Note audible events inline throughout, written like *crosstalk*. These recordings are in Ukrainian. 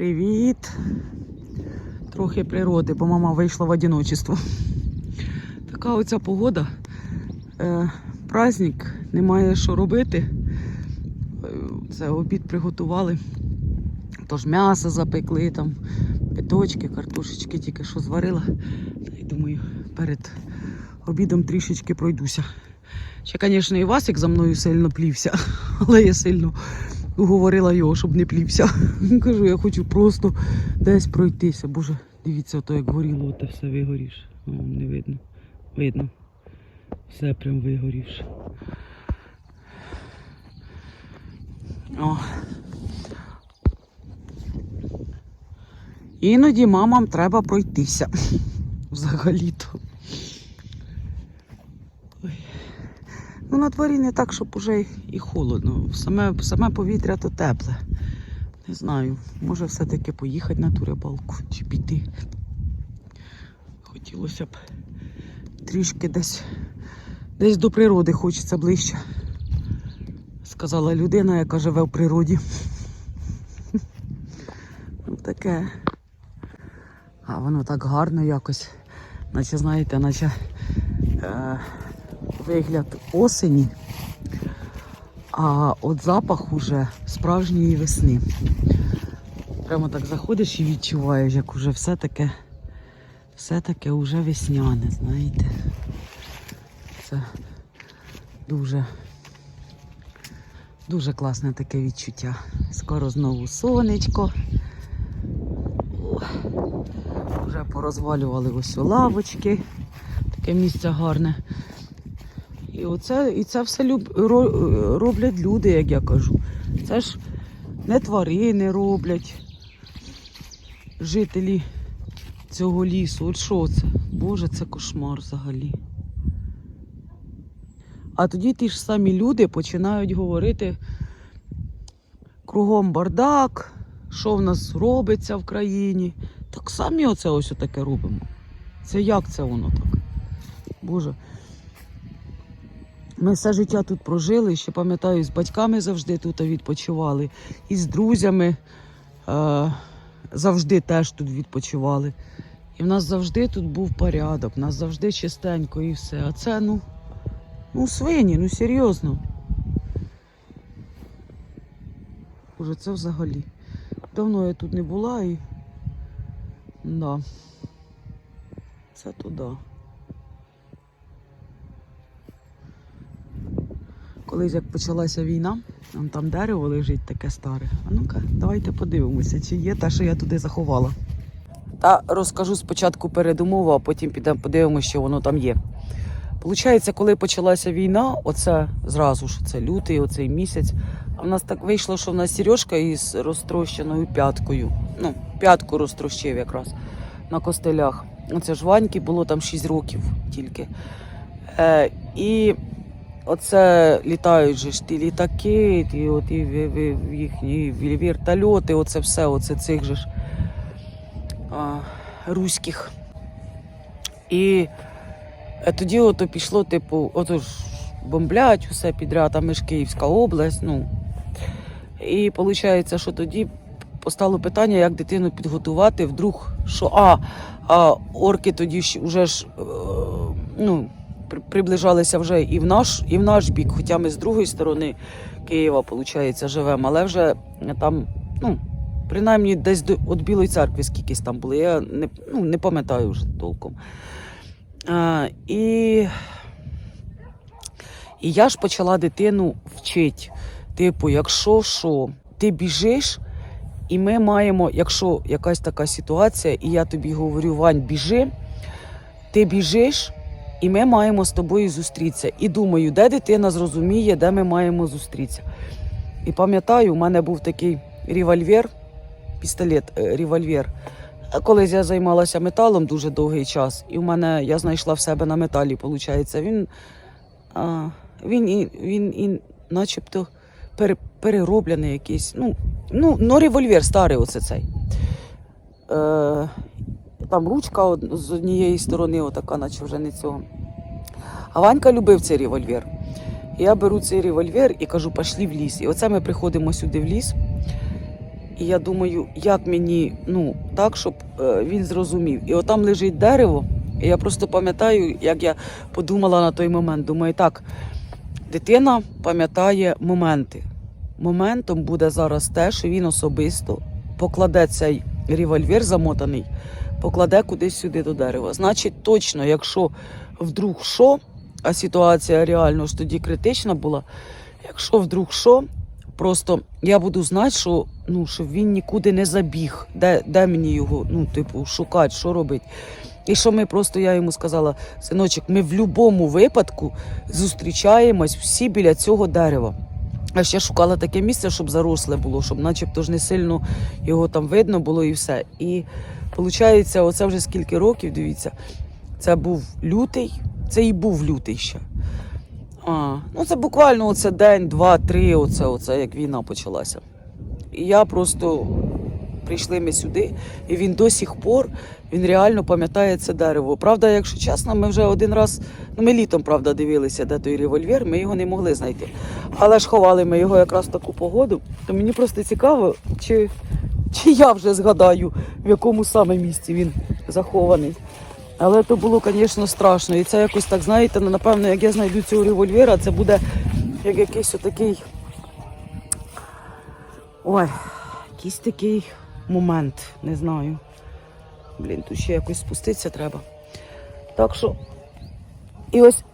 Привіт. Трохи природи, бо мама вийшла в одиночество. Така оця погода. Е, праздник, немає що робити. Е, Це обід приготували. Тож м'ясо запекли, там піточки, картошечки тільки що зварила. Й думаю, перед обідом трішечки пройдуся. Ще, звісно, і Васик за мною сильно плівся, *laughs* але я сильно уговорила його, щоб не плівся. Кажу, я хочу просто десь пройтися. Боже, дивіться, то як горіло, те все вигорівше. О, не видно. Видно. Все прям вигорівше. О. Іноді мамам треба пройтися. *laughs* Взагалі-то. Ну, на дворі не так, щоб уже і холодно. Саме, саме повітря то тепле. Не знаю, може все-таки поїхати на ту рибалку чи піти. Хотілося б трішки десь, десь до природи хочеться ближче. Сказала людина, яка живе в природі. Ну, Таке. А воно так гарно якось. Наче, знаєте, наче е, вигляд осені, а от запах уже справжньої весни. Прямо так заходиш і відчуваєш, як уже все таке, все таке уже весняне, знаєте. Це дуже, дуже класне таке відчуття. Скоро знову сонечко. О, Вже порозвалювали ось у лавочки. Таке місце гарне. І оце, і це все люб, роблять люди, як я кажу. Це ж не тварини роблять жителі цього лісу. От що це? Боже, це кошмар взагалі. А тоді ті ж самі люди починають говорити кругом бардак, що в нас робиться в країні. Так самі оце ось таке робимо. Це як це воно так? Боже. Ми все життя тут прожили, ще пам'ятаю, з батьками завжди тут відпочивали, і з друзями е, завжди теж тут відпочивали. І в нас завжди тут був порядок, в нас завжди чистенько і все. А це, ну, ну свині, ну серйозно. Боже, це взагалі. Давно я тут не була і. Да. Це туди. Колись як почалася війна, там дерево лежить таке старе. А ну-ка, давайте подивимося, чи є те, що я туди заховала. Та розкажу спочатку передумову, а потім підемо подивимося, що воно там є. Получається, коли почалася війна, оце зразу ж це лютий, оцей місяць. А в нас так вийшло, що в нас Сережка із розтрощеною п'яткою. Ну, п'ятку розтрощив якраз на костелях. Оце ж Ваньки було там 6 років тільки. Е, і оце літають же ж ті літаки, ті, от, і, ві- ві- їхні вертольоти, оце все, оце цих же ж а, руських. І е, тоді ото пішло, типу, ото ж бомблять усе підряд, а ми ж Київська область. Ну. І виходить, що тоді постало питання, як дитину підготувати, вдруг, що а, а орки тоді ж вже ж е, ну, приближалися вже і в наш, і в наш бік, хоча ми з другої сторони Києва, виходить, живемо, але вже там, ну, принаймні десь до від Білої церкви скількись там були, я не, ну, не пам'ятаю вже толком. А, і, і я ж почала дитину вчити. Типу, якщо що, ти біжиш, і ми маємо, якщо якась така ситуація, і я тобі говорю, Вань, біжи, ти біжиш, і ми маємо з тобою зустрітися. І думаю, де дитина зрозуміє, де ми маємо зустрітися. І пам'ятаю, у мене був такий револьвер, пістолет, е, револьвер. Колись я займалася металом дуже довгий час, і в мене я знайшла в себе на металі, виходить. Він, а, він, і, він і начебто пере, перероблений якийсь. Ну, ну, ну, револьвер старий оце цей. Е, там ручка з однієї сторони, отака, наче вже не цього. А Ванька любив цей револьвер. Я беру цей револьвер і кажу, пішли в ліс. І оце ми приходимо сюди в ліс. І я думаю, як мені ну так, щоб е, він зрозумів. І отам лежить дерево. І я просто пам'ятаю, як я подумала на той момент. Думаю, так, дитина пам'ятає моменти. Моментом буде зараз те, що він особисто покладе цей револьвер замотаний, покладе кудись сюди до дерева. Значить, точно, якщо вдруг що, а ситуація реально ж тоді критична була, якщо вдруг що, просто я буду знати, що, ну, що він нікуди не забіг, де, де мені його, ну, типу, шукати, що робити. І що ми просто, я йому сказала, синочок, ми в будь-якому випадку зустрічаємось всі біля цього дерева. А ще шукала таке місце, щоб заросле було, щоб начебто ж не сильно його там видно було і все. І виходить, оце вже скільки років, дивіться, це був лютий, це і був лютий ще. А, ну це буквально оце день, два, три, оце, оце як війна почалася. І я просто прийшли ми сюди, і він до сих пор він реально пам'ятає це дерево. Правда, якщо чесно, ми вже один раз, ну ми літом, правда, дивилися, де той револьвер, ми його не могли знайти. Але ж ховали ми його якраз в таку погоду. То мені просто цікаво, чи, чи я вже згадаю, в якому саме місці він захований. Але то було, звісно, страшно. І це якось так, знаєте, ну, напевно, як я знайду цього револьвера, це буде як якийсь отакий. Ой, якийсь такий момент, не знаю. Блін, тут ще якось спуститися треба. Так що. І ось.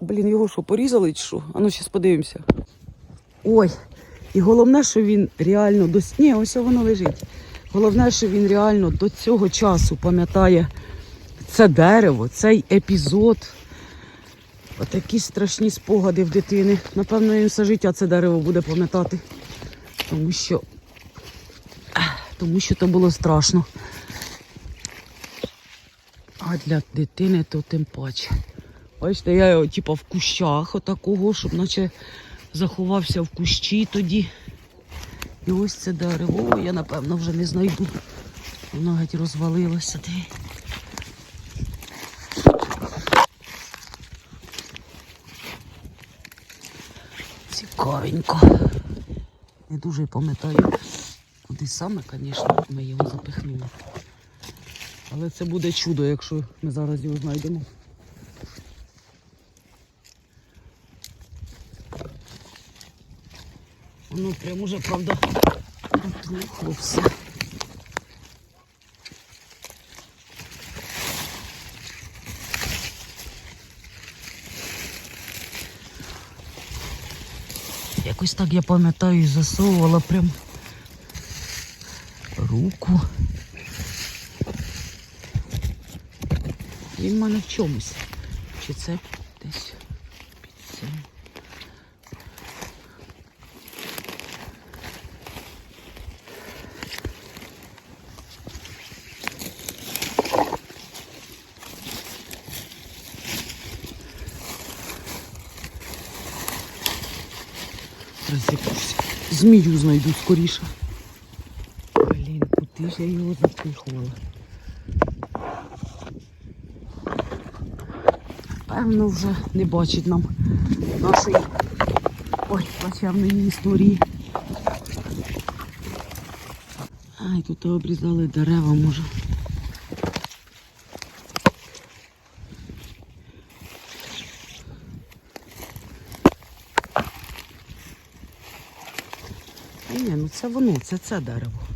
Блін, його що, порізали чи що? А ну зараз подивимося. Ой, і головне, що він реально до Ні, ось воно лежить. Головне, що він реально до цього часу пам'ятає це дерево, цей епізод. Отакі страшні спогади в дитини. Напевно, він все життя це дерево буде пам'ятати. Тому що, тому що то було страшно. А для дитини то тим паче. Бачите, я його типу, в кущах отакого, щоб наче заховався в кущі тоді. І ось це дерево, я напевно вже не знайду. Воно геть розвалилося. Цікавенько. Не дуже пам'ятаю, куди саме, звісно, ми його запихнули. Але це буде чудо, якщо ми зараз його знайдемо. Воно прям уже, правда, протрухло все. Якось так я пам'ятаю, засовувала прям руку. Він в мене в чомусь. Чи це десь під цим? Зараз змію знайду скоріше. Куди ж я його запихувала? Певно, вже не бачить нам нашої ой, плачевної історії. Ай, тут обрізали дерева, може. Ні, ну це воно, це це дерево.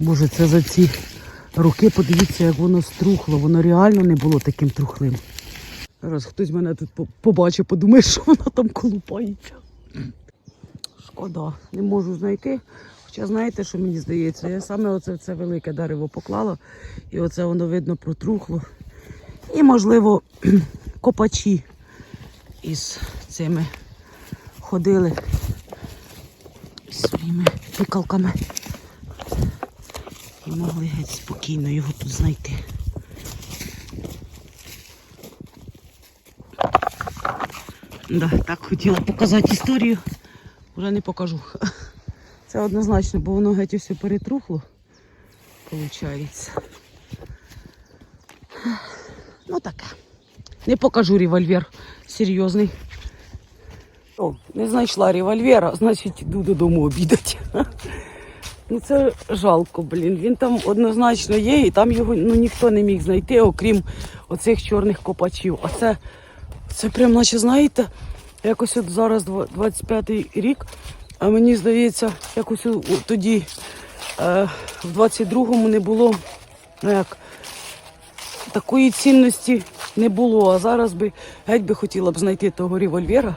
Боже, це за ці роки, подивіться, як воно струхло. Воно реально не було таким трухлим. Зараз хтось мене тут побачить, подумає, що воно там колупається. Шкода, не можу знайти. Хоча знаєте, що мені здається, я саме оце це велике дерево поклала, і оце воно видно протрухло. І, можливо, *clears throat* копачі із цими ходили своїми пікалками і могли геть спокійно його тут знайти. Да, Так хотіла показати історію, вже не покажу. Це однозначно, бо воно геть усе перетрухло, виходить. Ну таке. Не покажу револьвер серйозний. О, Не знайшла револьвера, значить йду додому обідати. Ну це жалко, блін. Він там однозначно є, і там його ну, ніхто не міг знайти, окрім оцих чорних копачів. А це, це прям, наче, знаєте, якось от зараз 25-й рік, а мені здається, якось тоді е, в 22-му не було ну, як, такої цінності не було. А зараз би геть би хотіла б знайти того револьвера,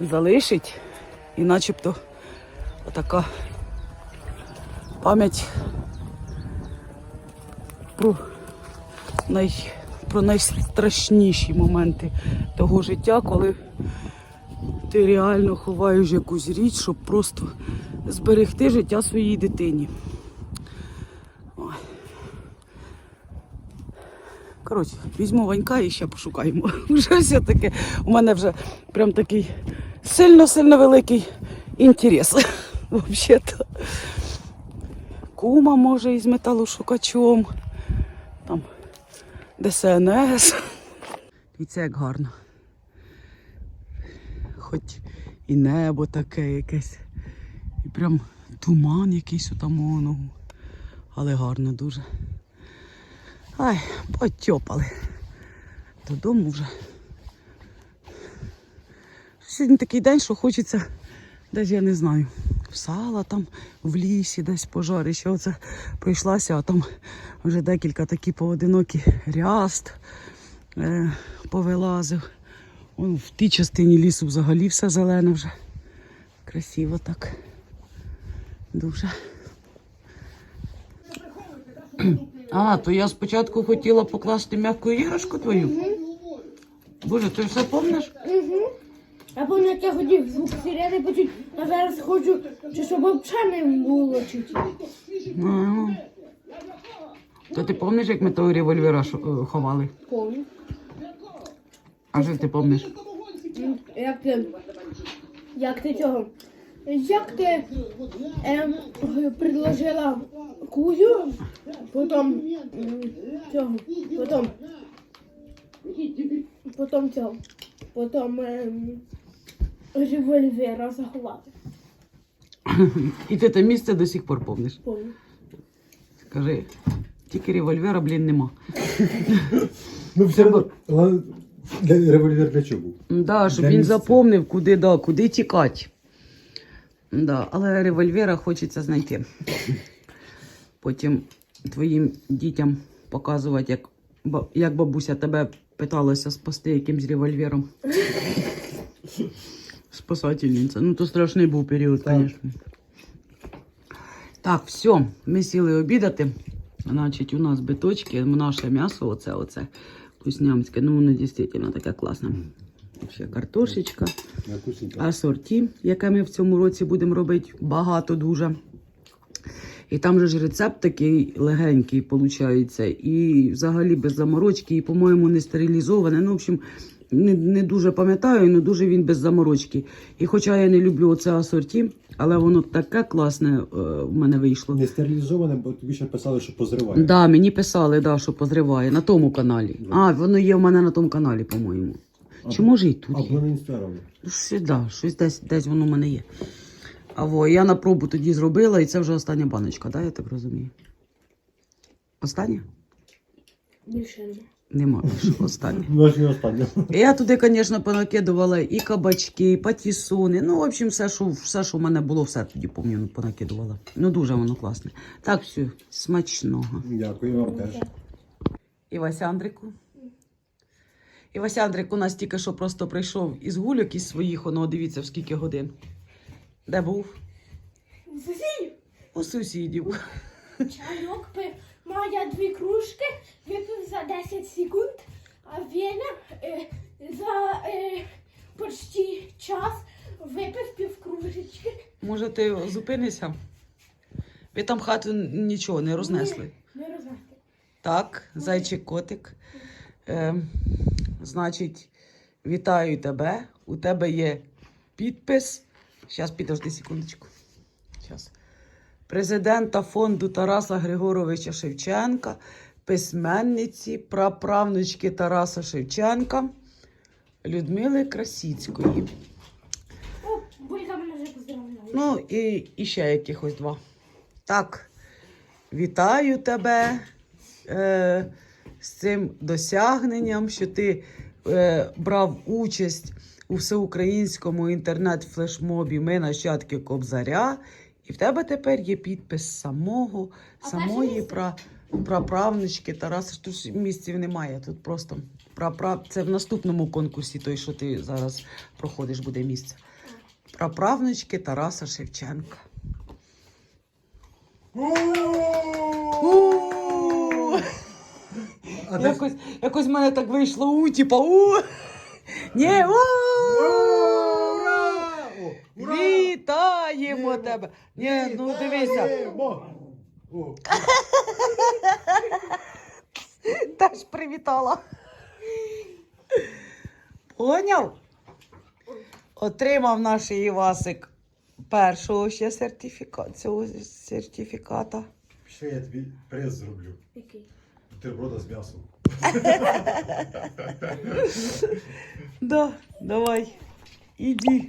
залишить, і начебто отака пам'ять про, най, про найстрашніші моменти того життя, коли ти реально ховаєш якусь річ, щоб просто зберегти життя своїй дитині. Коротше, візьму ванька і ще пошукаємо. *laughs* Вже все таке. У мене вже прям такий сильно-сильно великий інтерес. *laughs* Взагалі-то. Кума може із металошукачом. Там ДСНС. Дивіться, як гарно. Хоч і небо таке якесь. І прям туман якийсь там воно. Але гарно дуже. Ай, потьопали. Додому вже. Сьогодні такий день, що хочеться, десь я не знаю, сала там, в лісі, десь пожарище. Оце пройшлася, а там вже декілька такі поодинокі ряст е, повилазив. Вон в тій частині лісу взагалі все зелене вже. Красиво так. Дуже. А, то я спочатку хотіла покласти м'яку іграшку твою. Боже, ти все помниш? Угу. Я пам'ятаю, як я хотів звук сирени почути, а зараз хочу, чи щоб взагалі було чути. Ну. То ти пам'ятаєш, як ми того револьвера е, ховали? Помню. А що ти пам'ятаєш? Як ти, як ти цього? Як ти ем, предложила кузю, потім м, цього, потім, потім цього, потім ем, револьвера заховати. І ти те місце до сих пор пам'ятаєш. Помню. Скажи, тільки револьвера, блін, нема. Ну, все одно, ла- для- револьвер для чого був? Да, щоб Для він місця. запомнив, куди, да, куди тікати. Да, але револьвера хочеться знайти. Потім твоїм дітям показувати, як, ба- як бабуся тебе питалася спасти якимсь револьвером. Спасательниця. Ну, то страшний був період, Так. звісно. Так, все, ми сіли обідати. Значить, у нас биточки, наше м'ясо, оце, оце вкуснямське. Ну, воно дійсно таке класне. Ще картошечка, асорті, яке ми в цьому році будемо робити багато дуже. І там же ж рецепт такий легенький, виходить, і взагалі без заморочки, і, по-моєму, не стерилізоване. Ну, в общем, не, не дуже пам'ятаю, але дуже він без заморочки. І хоча я не люблю оце асорті, але воно таке класне е, в мене вийшло. Не стерилізоване, бо тобі ще писали, що позриває. Да, мені писали, да, що позриває на тому каналі. А, воно є в мене на тому каналі, по-моєму. Чи може і тут є? Або не інстаграмі. Ну, Щось, да, щось десь, десь воно в мене є. А во, я на пробу тоді зробила, і це вже остання баночка, да, я так розумію? Остання? Більше нема. Нема. Ну, ж не останнє. *laughs* Я туди, звісно, понакидувала і кабачки, і патісони. Ну, в общем, все, що, все, що в мене було, все тоді пам'ятаю, понакидувала. Ну, дуже воно класне. Так, все, смачного. Дякую вам теж. І Васяндрику. І Васяндрик у нас тільки що просто прийшов із гульок із своїх, воно дивіться, в скільки годин. Де був? У Сусідів, У сусідів. чайок пив, має дві кружки, випив за 10 секунд, а він е, за е, почти час випив пів кружечки. Може, ти зупинишся? Ви там хату нічого не рознесли. Не рознести. Так, зайчик котик. Е, значить, Вітаю тебе. У тебе є підпис. Зараз підожди секундочку. Щас. Президента фонду Тараса Григоровича Шевченка, письменниці, праправнучки Тараса Шевченка, Людмили Красіцької. О, Булька мене вже поздравляє. Ну і, і ще якихось два. Так, вітаю тебе е, з цим досягненням, що ти е, брав участь у всеукраїнському інтернет-флешмобі Ми нащадки Кобзаря. І в тебе тепер є підпис самого, А самої пра, праправнички Тараса. Тут місців немає. Тут просто прапра... це в наступному конкурсі, той, що ти зараз проходиш, буде місце. Праправнички Тараса Шевченка. Якось, якось в мене так вийшло у, типа у. Ні, у! Ура! Вітаємо Вітаємо! тебе! Ні, ну дивися, Вітаємо! О, *laughs* теж привітала. Поняв? Отримав наш Івасик першого ще сертифіка... цього сертифіката. Ще я тобі прес зроблю. Який? Бутерброда з м'ясом. *laughs* Да, давай, іди.